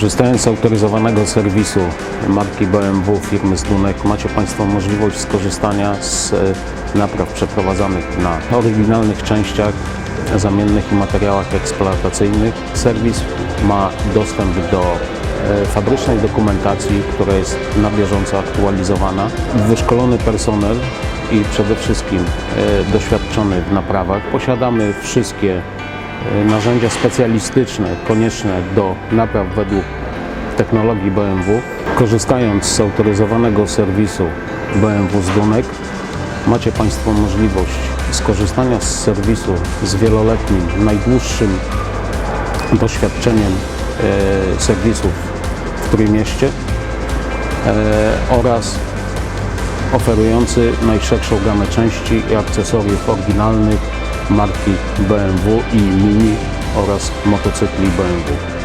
Korzystając z autoryzowanego serwisu marki BMW firmy Zdunek macie Państwo możliwość skorzystania z e, napraw przeprowadzanych na oryginalnych częściach zamiennych i materiałach eksploatacyjnych. Serwis ma dostęp do e, fabrycznej dokumentacji, która jest na bieżąco aktualizowana. Wyszkolony personel i przede wszystkim e, doświadczony w naprawach. Posiadamy wszystkie narzędzia specjalistyczne konieczne do napraw według technologii BMW. Korzystając z autoryzowanego serwisu BMW Zdunek macie Państwo możliwość skorzystania z serwisu z wieloletnim, najdłuższym doświadczeniem e, serwisów w Trójmieście e, oraz oferujący najszerszą gamę części i akcesoriów oryginalnych marki BMW i Mini oraz motocykli BMW.